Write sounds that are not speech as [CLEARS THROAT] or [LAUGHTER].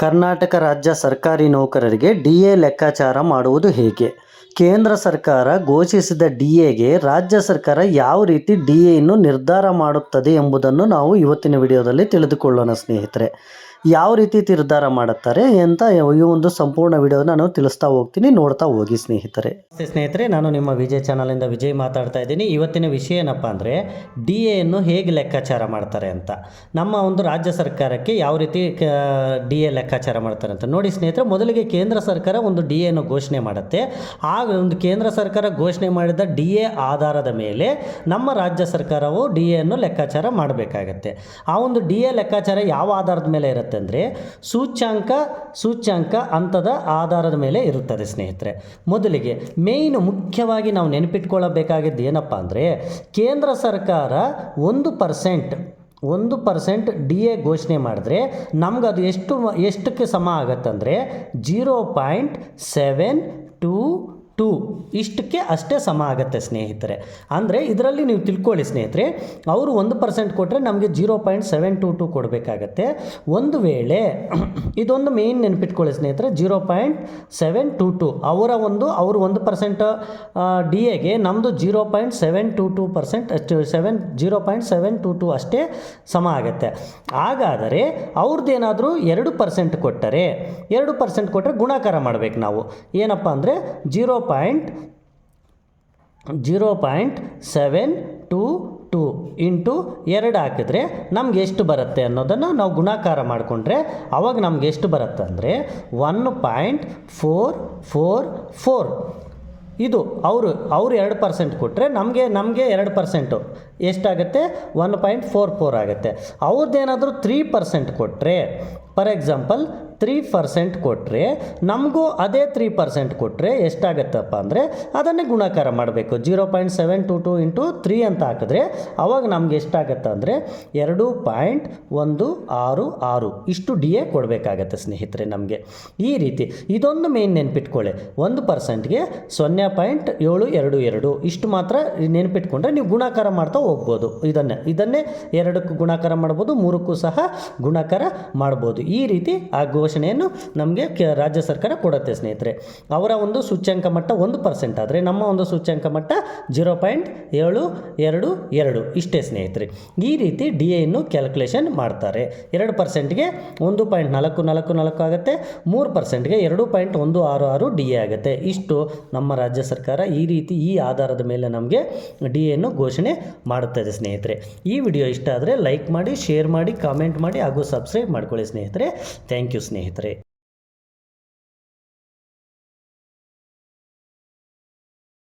ಕರ್ನಾಟಕ ರಾಜ್ಯ ಸರ್ಕಾರಿ ನೌಕರರಿಗೆ ಡಿ ಎ ಲೆಕ್ಕಾಚಾರ ಮಾಡುವುದು ಹೇಗೆ? ಕೇಂದ್ರ ಸರ್ಕಾರ ಘೋಷಿಸಿದ ಡಿ ಎಗೆ ರಾಜ್ಯ ಸರ್ಕಾರ ಯಾವ ರೀತಿ ಡಿ ಎನ್ನು ನಿರ್ಧಾರ ಮಾಡುತ್ತದೆ ಎಂಬುದನ್ನು ನಾವು ಇವತ್ತಿನ ವಿಡಿಯೋದಲ್ಲಿ ತಿಳಿದುಕೊಳ್ಳೋಣ ಸ್ನೇಹಿತರೆ. ಯಾವ ರೀತಿ ನಿರ್ಧಾರ ಮಾಡುತ್ತಾರೆ ಅಂತ ಈ ಒಂದು ಸಂಪೂರ್ಣ ವಿಡಿಯೋ ನಾನು ತಿಳಿಸ್ತಾ ಹೋಗ್ತೀನಿ, ನೋಡ್ತಾ ಹೋಗಿ ಸ್ನೇಹಿತರೆ. ಸ್ನೇಹಿತರೆ, ನಾನು ನಿಮ್ಮ ವಿಜಯ್ ಚಾನಲಿಂದ ವಿಜಯ್ ಮಾತಾಡ್ತಾ ಇದ್ದೀನಿ. ಇವತ್ತಿನ ವಿಷಯ ಏನಪ್ಪ ಅಂದರೆ, ಡಿ ಎನ್ನು ಹೇಗೆ ಲೆಕ್ಕಾಚಾರ ಮಾಡ್ತಾರೆ ಅಂತ. ನಮ್ಮ ಒಂದು ರಾಜ್ಯ ಸರ್ಕಾರಕ್ಕೆ ಯಾವ ರೀತಿ ಡಿ ಎ ಲೆಕ್ಕಾಚಾರ ಮಾಡ್ತಾರೆ ಅಂತ. ನೋಡಿ ಸ್ನೇಹಿತರೆ, ಮೊದಲಿಗೆ ಕೇಂದ್ರ ಸರ್ಕಾರ ಒಂದು ಡಿ ಎನ್ನು ಘೋಷಣೆ ಮಾಡುತ್ತೆ. ಆ ಒಂದು ಕೇಂದ್ರ ಸರ್ಕಾರ ಘೋಷಣೆ ಮಾಡಿದ ಡಿ ಎ ಆಧಾರದ ಮೇಲೆ ನಮ್ಮ ರಾಜ್ಯ ಸರ್ಕಾರವು ಡಿ ಎನ್ನು ಲೆಕ್ಕಾಚಾರ ಮಾಡಬೇಕಾಗತ್ತೆ. ಆ ಒಂದು ಡಿ ಎ ಲೆಕ್ಕಾಚಾರ ಯಾವ ಆಧಾರದ ಮೇಲೆ ಇರುತ್ತೆ? ಅಂದರೆ ಸೂಚ್ಯಾಂಕ ಸೂಚ್ಯಾಂಕ ಅಂತದ ಆಧಾರದ ಮೇಲೆ ಇರುತ್ತದೆ ಸ್ನೇಹಿತರೆ. ಮೊದಲಿಗೆ ಮೇಯ್ನ್ ಮುಖ್ಯವಾಗಿ ನಾವು ನೆನಪಿಟ್ಕೊಳ್ಳಬೇಕಾಗಿದ್ದು ಏನಪ್ಪ ಅಂದರೆ ಕೇಂದ್ರ ಸರ್ಕಾರ ಒಂದು ಪರ್ಸೆಂಟ್ ಒಂದು ಪರ್ಸೆಂಟ್ ಡಿ ಎ ಘೋಷಣೆ ಮಾಡಿದ್ರೆ ನಮ್ಗೆ ಅದು ಎಷ್ಟು ಎಷ್ಟಕ್ಕೆ ಸಮ ಆಗತ್ತಂದರೆ zero point seven two two ಇಷ್ಟಕ್ಕೆ ಅಷ್ಟೇ ಸಮ ಆಗುತ್ತೆ ಸ್ನೇಹಿತರೆ. ಅಂದರೆ ಇದರಲ್ಲಿ ನೀವು ತಿಳ್ಕೊಳ್ಳಿ ಸ್ನೇಹಿತರೆ, ಅವರು ಒಂದು ಪರ್ಸೆಂಟ್ ಕೊಟ್ಟರೆ ನಮಗೆ zero point seven two two ಕೊಡಬೇಕಾಗತ್ತೆ. ಒಂದು ವೇಳೆ [CLEARS THROAT] ಇದೊಂದು ಮೇಯ್ನ್ ನೆನಪಿಟ್ಕೊಳ್ಳಿ ಸ್ನೇಹಿತರೆ, zero point seven two two. ಅವರ ಒಂದು, ಅವರು ಒಂದು ಪರ್ಸೆಂಟ್ ಡಿ ಎಗೆ ನಮ್ಮದು zero point seven two two percent seven, zero point seven two two ಅಷ್ಟೇ ಸಮ ಆಗುತ್ತೆ. ಹಾಗಾದರೆ ಅವ್ರದ್ದೇನಾದರೂ ಎರಡು ಪರ್ಸೆಂಟ್ ಕೊಟ್ಟರೆ, ಎರಡು ಪರ್ಸೆಂಟ್ ಕೊಟ್ಟರೆ ಗುಣಾಕಾರ ಮಾಡಬೇಕು ನಾವು. ಏನಪ್ಪ ಅಂದರೆ, zero point zero point seven two two into ಎರಡು ಹಾಕಿದ್ರೆ ನಮ್ಗೆ ಎಷ್ಟು ಬರುತ್ತೆ ಅನ್ನೋದನ್ನು ನಾವು ಗುಣಾಕಾರ ಮಾಡಿಕೊಂಡ್ರೆ ಅವಾಗ ನಮ್ಗೆ ಎಷ್ಟು ಬರುತ್ತೆ ಅಂದರೆ one point four four four ಇದು ಅವರು ಅವರು ಎರಡು ಪರ್ಸೆಂಟ್ ಕೊಟ್ಟರೆ ನಮಗೆ ನಮಗೆ ಎರಡು ಪರ್ಸೆಂಟು ಎಷ್ಟಾಗುತ್ತೆ? ಒನ್ ಪಾಯಿಂಟ್ ಫೋರ್ ಫೋರ್ ಆಗುತ್ತೆ. ಅವ್ರದ್ದೇನಾದರೂ ತ್ರೀ ಪರ್ಸೆಂಟ್ ಕೊಟ್ಟರೆ ಫಾರ್ ಎಕ್ಸಾಂಪಲ್ ತ್ರೀ ಪರ್ಸೆಂಟ್ ಕೊಟ್ಟರೆ ನಮಗೂ ಅದೇ ತ್ರೀ ಪರ್ಸೆಂಟ್ ಕೊಟ್ಟರೆ ಎಷ್ಟಾಗತ್ತಪ್ಪ ಅಂದರೆ ಅದನ್ನೇ ಗುಣಾಕಾರ ಮಾಡಬೇಕು. Zero point seven two two into three ಅಂತ ಹಾಕಿದ್ರೆ ಅವಾಗ ನಮ್ಗೆ ಎಷ್ಟಾಗತ್ತೆ ಅಂದರೆ ಎರಡು ಪಾಯಿಂಟ್ ಒಂದು ಆರು ಆರು. ಇಷ್ಟು ಡಿ ಎ ಕೊಡಬೇಕಾಗತ್ತೆ ಸ್ನೇಹಿತರೆ ನಮಗೆ. ಈ ರೀತಿ ಇದೊಂದು ಮೇನ್ ನೆನ್ಪಿಟ್ಕೊಳ್ಳಿ. ಒಂದು ಪರ್ಸೆಂಟ್ಗೆ ಸೊನ್ನೆ ಪಾಯಿಂಟ್ ಏಳು ಎರಡು ಎರಡು. ಇಷ್ಟು ಮಾತ್ರ ನೆನ್ಪಿಟ್ಕೊಂಡ್ರೆ ನೀವು ಗುಣಾಕಾರ ಮಾಡ್ತಾ ಹೋಗ್ಬೋದು ಇದನ್ನೇ. ಇದನ್ನೇ ಎರಡಕ್ಕೂ ಗುಣಾಕಾರ ಮಾಡ್ಬೋದು, ಮೂರಕ್ಕೂ ಸಹ ಗುಣಾಕಾರ ಮಾಡ್ಬೋದು. ಈ ರೀತಿ ಆ ಘೋಷಣೆಯನ್ನು ನಮಗೆ ರಾಜ್ಯ ಸರ್ಕಾರ ಕೊಡುತ್ತೆ, ಸ್ನೇಹಿತರೆ. ಅವರ ಒಂದು ಸೂಚ್ಯಂಕ ಮಟ್ಟ ಒಂದು ಪರ್ಸೆಂಟ್ ಆದರೆ ನಮ್ಮ ಒಂದು ಸೂಚ್ಯಂಕ ಮಟ್ಟ ಜೀರೋ ಪಾಯಿಂಟ್ ಏಳು ಎರಡು ಎರಡು ಇಷ್ಟೇ, ಸ್ನೇಹಿತರೆ. ಈ ರೀತಿ ಡಿ ಎನ್ನು ಕ್ಯಾಲ್ಕುಲೇಷನ್ ಮಾಡ್ತಾರೆ. ಎರಡು ಪರ್ಸೆಂಟ್ಗೆ ಒಂದು ಪಾಯಿಂಟ್ ನಾಲ್ಕು ನಾಲ್ಕು ನಾಲ್ಕು ಆಗುತ್ತೆ, ಮೂರು ಪರ್ಸೆಂಟ್ಗೆ ಎರಡು ಪಾಯಿಂಟ್ ಒಂದು ಆರು ಆರು ಡಿ ಎ ಆಗುತ್ತೆ. ಇಷ್ಟು ನಮ್ಮ ರಾಜ್ಯ ಸರ್ಕಾರ ಈ ರೀತಿ ಈ ಆಧಾರದ ಮೇಲೆ ನಮಗೆ ಡಿ ಎನ್ನು ಘೋಷಣೆ ಮಾಡುತ್ತದೆ, ಸ್ನೇಹಿತರೆ. ಈ ವಿಡಿಯೋ ಇಷ್ಟ ಆದರೆ ಲೈಕ್ ಮಾಡಿ, ಶೇರ್ ಮಾಡಿ, ಕಾಮೆಂಟ್ ಮಾಡಿ ಹಾಗೂ ಸಬ್ಸ್ಕ್ರೈಬ್ ಮಾಡ್ಕೊಳ್ಳಿ, ಸ್ನೇಹಿತರೆ. ಥ್ಯಾಂಕ್ ಯು ಸ್ನೇಹಿತರೆ.